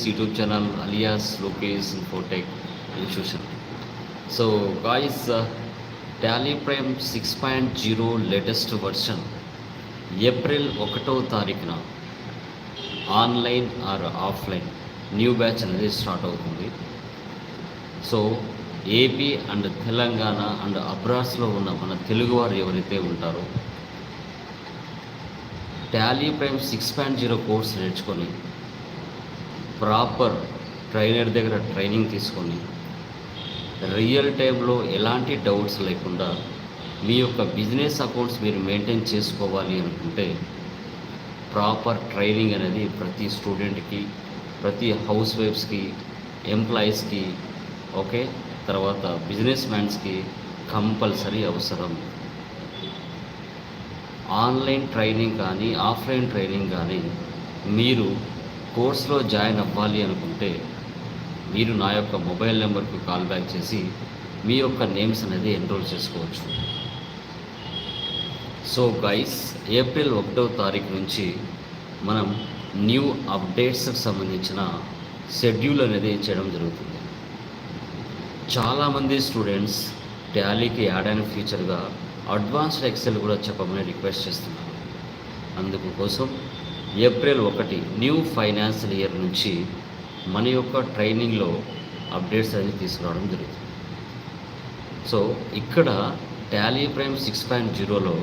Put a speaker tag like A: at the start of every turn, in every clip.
A: Lokesh YouTube channel alias Lokesh Infotech institution so guys Tally Prime six point zero latest version April ఒకటో తారీఖున online or offline new batch అనేది start అవుతుంది. So AP and Telangana and అబ్రాస్లో ఉన్న మన తెలుగువారు ఎవరైతే ఉంటారో Tally Prime six point zero course నేర్చుకొని ప్రాపర్ ట్రైనర్ దగ్గర ట్రైనింగ్ తీసుకొని రియల్ టైంలో ఎలాంటి డౌట్స్ లేకుండా మీ యొక్క బిజినెస్ అకౌంట్స్ మీరు మెయింటైన్ చేసుకోవాలి అనుకుంటే ప్రాపర్ ట్రైనింగ్ అనేది ప్రతి స్టూడెంట్కి ప్రతి హౌస్ వైఫ్స్కి ఎంప్లాయీస్కి ఓకే? తర్వాత బిజినెస్ మ్యాన్స్కి కంపల్సరీ అవసరం. ఆన్లైన్ ట్రైనింగ్ కానీ ఆఫ్లైన్ ట్రైనింగ్ కానీ మీరు కోర్స్లో జాయిన్ అవ్వాలి అనుకుంటే మీరు నా యొక్క మొబైల్ నెంబర్కు కాల్ బ్యాక్ చేసి మీ యొక్క నేమ్స్ అనేది ఎన్రోల్ చేసుకోవచ్చు. సో గైస్ ఏప్రిల్ ఒకటో తారీఖు నుంచి మనం న్యూ అప్డేట్స్కి సంబంధించిన షెడ్యూల్ అనేది చేయడం జరుగుతుంది. చాలామంది స్టూడెంట్స్ టాలీకి యాడ్ అయిన ఫ్యూచర్గా అడ్వాన్స్డ్ ఎక్సెల్ కూడా చెప్పమని రిక్వెస్ట్ చేస్తున్నారు. అందుకోసం ఏప్రిల్ ఒకటి న్యూ ఫైనాన్షియల్ ఇయర్ నుంచి మన యొక్క ట్రైనింగ్లో అప్డేట్స్ అనేది తీసుకురావడం జరుగుతుంది. సో ఇక్కడ టాలీ ప్రైమ్ సిక్స్ పాయింట్ జీరోలో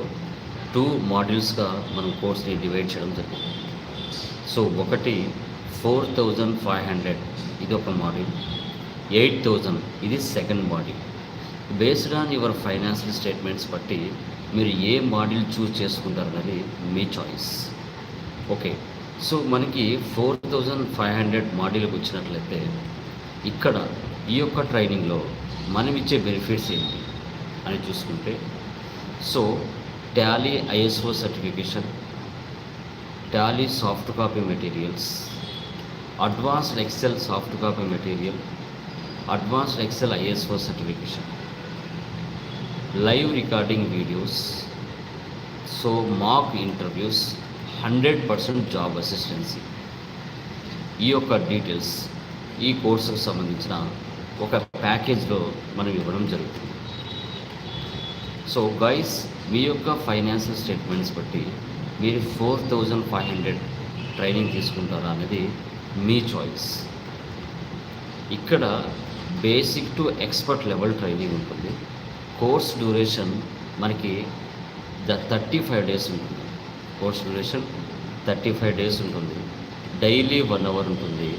A: టూ మాడ్యూల్స్గా మనం కోర్స్ని డివైడ్ చేయడం జరిగింది. సో ఒకటి ఫోర్ థౌజండ్ ఫైవ్ హండ్రెడ్ ఇది ఒక మాడ్యూల్. ఎయిట్ థౌజండ్ ఇది second module. Based on your financial statements బట్టి మీరు ఏ మాడ్యూల్ చూస్ చేసుకుంటారన్నది మీ చాయిస్. ఓకే. సో మనకి ఫోర్ థౌజండ్ ఫైవ్ హండ్రెడ్ మాడ్యూల్కి వచ్చినట్లయితే ఇక్కడ ఈ యొక్క ట్రైనింగ్లో మనం ఇచ్చే బెనిఫిట్స్ ఏంటి అని చూసుకుంటే so Tally ISO certification Tally soft copy materials advanced Excel soft copy material advanced Excel ISO certification live recording videos so mock interviews hundred percent job assistancy. ఈ యొక్క డీటెయిల్స్ ఈ కోర్సుకు సంబంధించిన ఒక ప్యాకేజ్లో మనం ఇవ్వడం జరుగుతుంది. సో గైస్ మీ యొక్క ఫైనాన్షియల్ స్టేట్మెంట్స్ బట్టి మీరు four thousand five hundred training తీసుకుంటారా అనేది మీ చాయిస్ ఇక్కడ basic to expert level training ఉంటుంది. కోర్స్ డ్యూరేషన్ మనకి ద థర్టీ ఫైవ్ డేస్ ఉంటుంది. Course duration thirty five days ఉంటుంది. డైలీ వన్ అవర్ ఉంటుంది.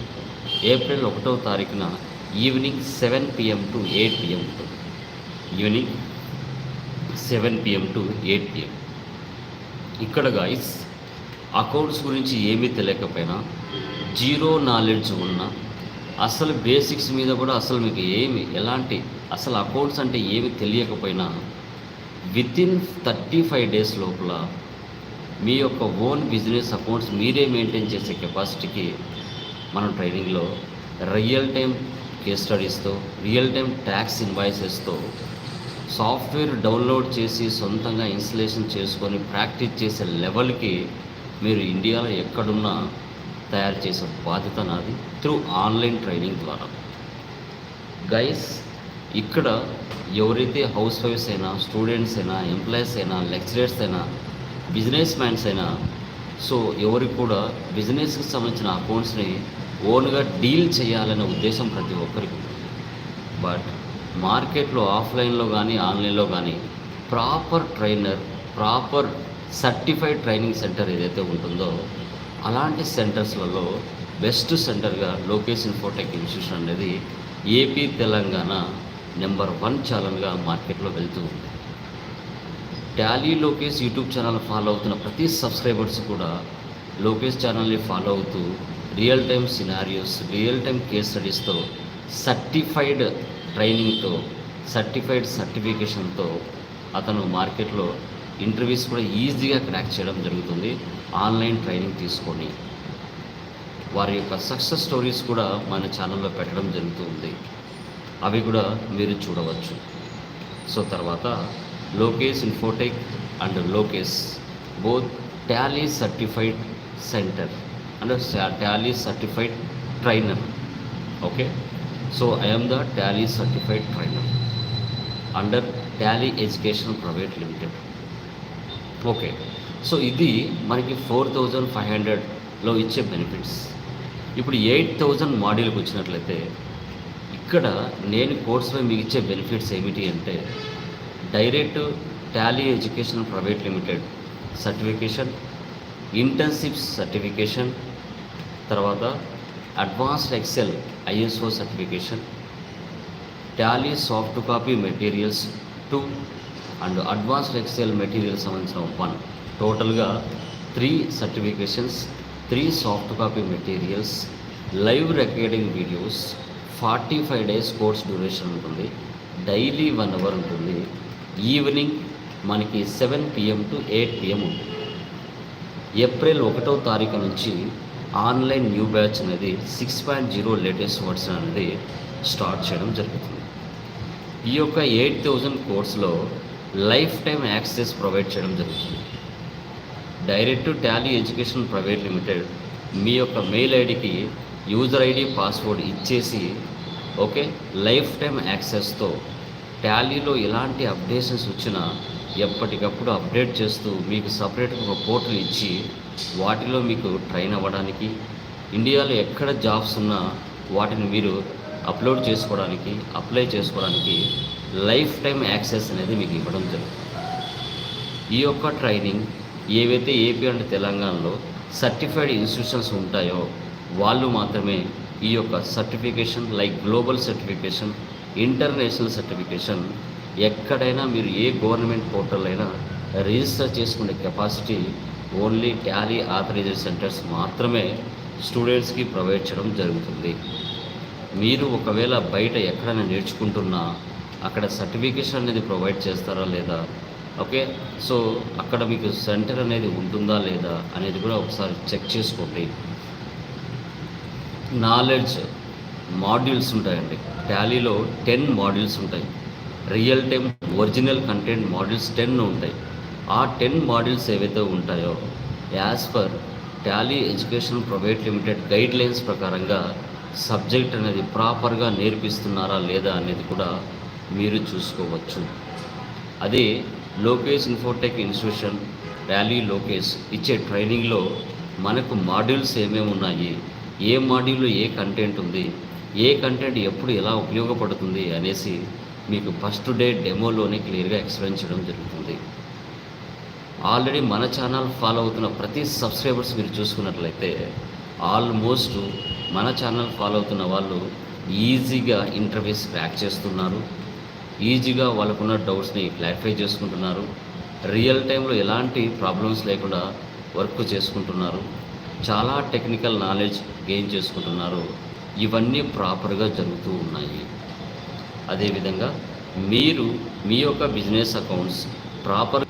A: ఏప్రిల్ ఒకటో తారీఖున evening seven PM to eight PM ఉంటుంది. Evening seven PM to eight PM. ఇక్కడ guys accounts గురించి ఏమీ తెలియకపోయినా జీరో నాలెడ్జ్ ఉన్న అసలు బేసిక్స్ మీద కూడా అసలు మీకు ఏమి ఎలాంటి అసలు అకౌంట్స్ అంటే ఏమి తెలియకపోయినా within thirty five days లోపల మీ యొక్క ఓన్ బిజినెస్ అకౌంట్స్ మీరే మెయింటైన్ చేసే కెపాసిటీకి మనం ట్రైనింగ్లో రియల్ టైం కేస్ స్టడీస్తో రియల్ టైం ట్యాక్స్ ఇన్వాయిసెస్తో సాఫ్ట్వేర్ డౌన్లోడ్ చేసి సొంతంగా ఇన్స్టలేషన్ చేసుకొని ప్రాక్టీస్ చేసే లెవెల్కి మీరు ఇండియాలో ఎక్కడున్నా తయారు చేసే బాధ్యత నాది త్రూ ఆన్లైన్ ట్రైనింగ్ ద్వారా. గైస్ ఇక్కడ ఎవరైతే హౌస్ వైఫ్స్ అయినా స్టూడెంట్స్ అయినా ఎంప్లాయీస్ అయినా లెక్చరర్స్ అయినా బిజినెస్ మ్యాన్స్ అయినా సో ఎవరికి కూడా బిజినెస్కి సంబంధించిన అకౌంట్స్ని ఓన్గా డీల్ చేయాలనే ఉద్దేశం ప్రతి ఒక్కరికి. బట్ మార్కెట్లో ఆఫ్లైన్లో కానీ ఆన్లైన్లో కానీ proper trainer proper certified training center ఏదైతే ఉంటుందో అలాంటి సెంటర్స్లలో బెస్ట్ సెంటర్గా లోకేష్ ఇన్ఫోటెక్ ఇన్స్టిట్యూషన్ అనేది ఏపీ తెలంగాణ నెంబర్ వన్ ఛానల్గా మార్కెట్లో వెళ్తూ ఉంది. Tally Lokesh YouTube channel follow అవుతున్న ప్రతి సబ్స్క్రైబర్స్ కూడా లోకేష్ ఛానల్ని ఫాలో అవుతూ real time scenarios real time case స్టడీస్తో certified ట్రైనింగ్తో సర్టిఫైడ్ సర్టిఫికేషన్తో అతను మార్కెట్లో ఇంటర్వ్యూస్ కూడా ఈజీగా క్రాక్ చేయడం జరుగుతుంది. ఆన్లైన్ ట్రైనింగ్ తీసుకొని వారి యొక్క సక్సెస్ స్టోరీస్ కూడా మన ఛానల్లో పెట్టడం జరుగుతుంది. అవి కూడా మీరు చూడవచ్చు. సో తర్వాత Lokesh Infotech and Lokesh both Tally certified center and Tally certified trainer okay so I'm the Tally certified trainer under Tally education private limited okay so ఇది మనకి ఫోర్ థౌజండ్ ఫైవ్ హండ్రెడ్లో ఇచ్చే బెనిఫిట్స్ ఇప్పుడు eight thousand మాడ్యూల్కి వచ్చినట్లయితే ఇక్కడ నేను కోర్సులో మీకు ఇచ్చే బెనిఫిట్స్ ఏమిటి అంటే direct Tally education private limited certification internships certification తర్వాత advanced Excel ISO certification Tally soft copy materials two and advanced Excel materials సంబంధించిన వన్. టోటల్గా three certifications three soft copy materials live recording videos forty five days course duration ఉంటుంది daily one hour ఉంటుంది. Evening మనకి seven PM to eight PM ఉంటుంది. April ఒకటో తారీఖు నుంచి online new batch అనేది six point zero latest version అనేది start చేయడం జరుగుతుంది. ఈ యొక్క ఎయిట్ థౌజండ్ కోర్స్లో లైఫ్ టైం యాక్సెస్ ప్రొవైడ్ చేయడం జరుగుతుంది. Direct Tally education private limited మీ యొక్క మెయిల్ ఐడికి యూజర్ ఐడి పాస్వర్డ్ ఇచ్చేసి ఓకే లైఫ్ టైం యాక్సెస్తో టాలీలో ఎలాంటి అప్డేషన్స్ వచ్చినా ఎప్పటికప్పుడు అప్డేట్ చేస్తూ మీకు సపరేట్గా ఒక పోర్టల్ ఇచ్చి వాటిలో మీకు ట్రైన్ అవ్వడానికి ఇండియాలో ఎక్కడ జాబ్స్ ఉన్నా వాటిని మీరు అప్లోడ్ చేసుకోవడానికి అప్లై చేసుకోవడానికి లైఫ్ టైం యాక్సెస్ అనేది మీకు ఇవ్వడం జరుగుతుంది. ఈ యొక్క ట్రైనింగ్ ఏవైతే ఏపీ అండ్ తెలంగాణలో సర్టిఫైడ్ ఇన్స్టిట్యూషన్స్ ఉంటాయో వాళ్ళు మాత్రమే ఈ యొక్క certification like global certification international certification. ఎక్కడైనా మీరు ఏ గవర్నమెంట్ పోర్టల్ అయినా రిజిస్టర్ చేసుకునే capacity only Tally authorized centers మాత్రమే స్టూడెంట్స్కి ప్రొవైడ్ చేయడం జరుగుతుంది. మీరు ఒకవేళ బయట ఎక్కడైనా నేర్చుకుంటున్నా అక్కడ సర్టిఫికేషన్ అనేది ప్రొవైడ్ చేస్తారా లేదా? ఓకే సో అక్కడ మీకు సెంటర్ అనేది ఉంటుందా లేదా అనేది కూడా ఒకసారి చెక్ చేసుకోండి. నాలెడ్జ్ మాడ్యూల్స్ ఉంటాయండి. టాలీలో టెన్ మాడ్యూల్స్ ఉంటాయి. Real time original content modules ten ఉంటాయి. ఆ టెన్ మాడ్యూల్స్ ఏవైతే ఉంటాయో as per Tally education private limited guidelines ప్రకారంగా సబ్జెక్ట్ అనేది ప్రాపర్గా నేర్పిస్తున్నారా లేదా అనేది కూడా మీరు చూసుకోవచ్చు. అదే Lokesh Infotech institution rally Lokesh ఇచ్చే ట్రైనింగ్లో మనకు మాడ్యూల్స్ ఏమేమి ఉన్నాయి ఏ మాడ్యూల్లో ఏ కంటెంట్ ఉంది ఏ కంటెంట్ ఎప్పుడు ఎలా ఉపయోగపడుతుంది అనేసి మీకు ఫస్ట్ డే డెమోలోనే క్లియర్గా ఎక్స్ప్లెయిన్ చేయడం జరుగుతుంది. ఆల్రెడీ మన ఛానల్ ఫాలో అవుతున్న ప్రతి సబ్స్క్రైబర్స్ మీరు చూసుకున్నట్లయితే ఆల్మోస్ట్ మన ఛానల్ ఫాలో అవుతున్న వాళ్ళు ఈజీగా ఇంటర్వ్యూస్ క్రాక్ చేస్తున్నారు. ఈజీగా వాళ్ళకున్న డౌట్స్ని క్లారిఫై చేసుకుంటున్నారు. రియల్ టైంలో ఎలాంటి ప్రాబ్లమ్స్ లేకుండా వర్క్ చేసుకుంటున్నారు. చాలా టెక్నికల్ నాలెడ్జ్ గెయిన్ చేసుకుంటున్నారు. ఇవన్నీ ప్రాపర్గా జరుగుతూ ఉన్నాయి. అదేవిధంగా మీరు మీ యొక్క బిజినెస్ అకౌంట్స్ ప్రాపర్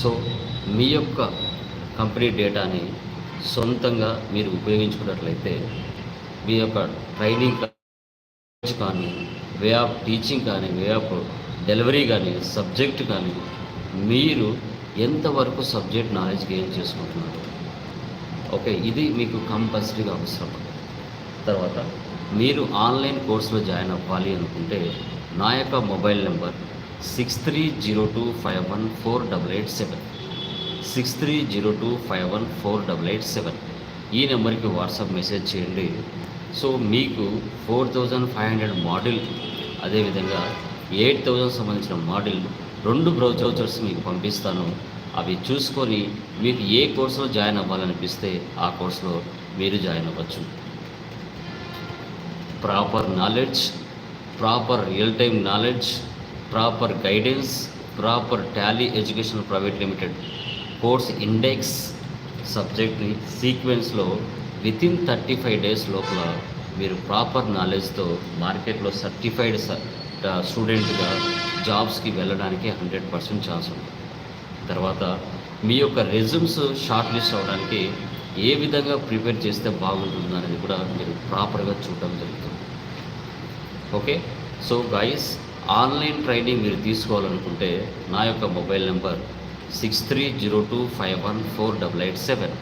A: సో మీ యొక్క కంపెనీ డేటాని సొంతంగా మీరు ఉపయోగించుకున్నట్లయితే మీ యొక్క ట్రైనింగ్ కానీ వే ఆఫ్ టీచింగ్ కానీ వే ఆఫ్ డెలివరీ కానీ సబ్జెక్ట్ కానీ మీరు ఎంతవరకు సబ్జెక్ట్ నాలెడ్జ్ గెయిన్ చేసుకుంటున్నారు? ఓకే ఇది మీకు కంపల్సరీగా అవసరం. తర్వాత మీరు ఆన్లైన్ కోర్సులో జాయిన్ అవ్వాలి అనుకుంటే నా యొక్క mobile number six three zero two five one four double eight seven six three zero two five one four double eight seven ఈ నెంబర్కి వాట్సాప్ మెసేజ్ చేయండి. సో మీకు four thousand five hundred model అదేవిధంగా eight thousand సంబంధించిన model రెండు brochures మీకు పంపిస్తాను. అవి చూసుకొని మీకు ఏ కోర్సులో జాయిన్ అవ్వాలనిపిస్తే ఆ కోర్సులో మీరు జాయిన్ అవ్వచ్చు. Proper knowledge proper real time knowledge proper guidance proper Tally education private limited course index సబ్జెక్ట్ని సీక్వెన్స్లో within thirty five days లోపల మీరు ప్రాపర్ నాలెడ్జ్తో మార్కెట్లో సర్టిఫైడ్ స్టూడెంట్గా జాబ్స్కి వెళ్ళడానికి హండ్రెడ్ పర్సెంట్ ఛాన్స్ ఉంది తర్వాత మీ యొక్క రెజ్యూమ్స్ షార్ట్ లిస్ట్ అవ్వడానికి ఏ విధంగా ప్రిపేర్ చేస్తే బాగుంటుంది అనేది కూడా మీరు ప్రాపర్గా చూడడం జరుగుతుంది. Okay so guys online training మీరు తీసుకోవాలనుకుంటే నా యొక్క mobile number six three zero two five one four double eight seven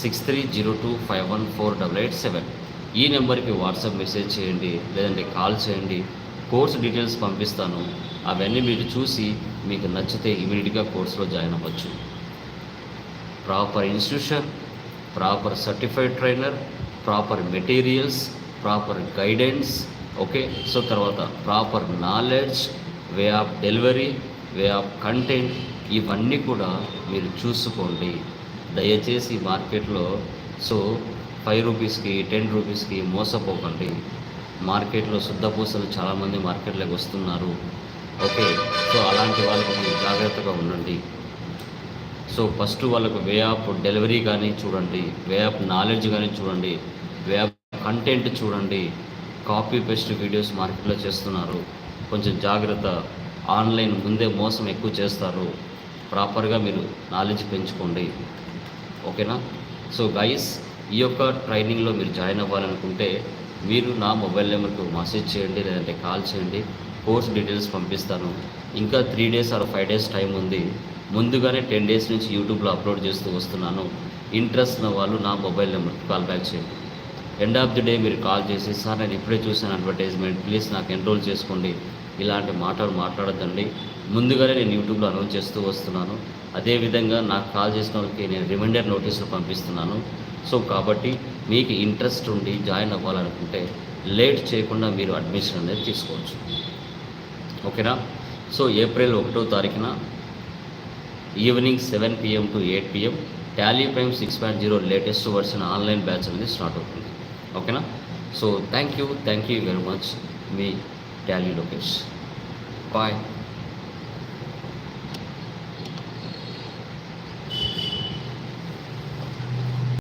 A: six three zero two five one four double eight seven ఈ నెంబర్కి వాట్సాప్ మెసేజ్ చేయండి లేదంటే కాల్ చేయండి. కోర్స్ డీటెయిల్స్ పంపిస్తాను. అవన్నీ మీరు చూసి మీకు నచ్చితే ఇమీడియట్గా కోర్సులో జాయిన్ అవ్వచ్చు. Proper institution proper certified trainer proper materials proper guidance okay? So తర్వాత proper knowledge way of delivery way of content ఇవన్నీ కూడా మీరు చూసుకోండి. దయచేసి మార్కెట్లో సో ఫైవ్ రూపీస్కి టెన్ రూపీస్కి మోసపోకండి. మార్కెట్లో శుద్ధపూసలు చాలామంది మార్కెట్లోకి వస్తున్నారు. ఓకే సో అలాంటి వాళ్ళకి మీరు జాగ్రత్తగా ఉండండి. సో ఫస్ట్ వాళ్ళకు వే ఆఫ్ డెలివరీ కానీ చూడండి వే ఆఫ్ నాలెడ్జ్ కానీ చూడండి వే ఆఫ్ కంటెంట్ చూడండి. కాపీ పేస్ట్ వీడియోస్ మార్కెట్లో చేస్తున్నారు. కొంచెం జాగ్రత్త. ఆన్లైన్ ముందే మోసం ఎక్కువ చేస్తారు. ప్రాపర్గా మీరు నాలెడ్జ్ పెంచుకోండి. ఓకేనా? సో గైస్ ఈ యొక్క ట్రైనింగ్లో మీరు జాయిన్ అవ్వాలనుకుంటే మీరు నా మొబైల్ నెంబర్కు మెసేజ్ చేయండి లేదంటే కాల్ చేయండి. కోర్స్ డీటెయిల్స్ పంపిస్తాను. ఇంకా three days or five days time ఉంది. ముందుగానే టెన్ డేస్ నుంచి యూట్యూబ్లో అప్లోడ్ చేస్తూ వస్తున్నాను. ఇంట్రెస్ట్ ఉన్న వాళ్ళు నా మొబైల్ నెంబర్కి కాల్ బ్యాక్ చేయండి. ఎండ్ ఆఫ్ ది డే మీరు కాల్ చేసి సార్ నేను ఇప్పుడే చూసాను అడ్వర్టైజ్మెంట్. ప్లీజ్ నాకు ఎన్రోల్ చేసుకోండి. ఇలాంటి మాటలు మాట్లాడద్దండి. ముందుగానే నేను యూట్యూబ్లో అనౌన్స్ చేస్తూ వస్తున్నాను. అదేవిధంగా నాకు కాల్ చేసిన వాళ్ళకి నేను రిమైండర్ నోటీసులు పంపిస్తున్నాను. సో కాబట్టి మీకు ఇంట్రెస్ట్ ఉండి జాయిన్ అవ్వాలనుకుంటే లేట్ చేయకుండా మీరు అడ్మిషన్ అనేది తీసుకోవచ్చు. ఓకేనా? సో ఏప్రిల్ ఒకటో తారీఖున evening seven PM to eight PM Tally Prime six point zero latest version online batch అనేది స్టార్ట్ అవుతుంది. ఓకేనా? So thank you thank you very much me Tally Lokesh. Bye.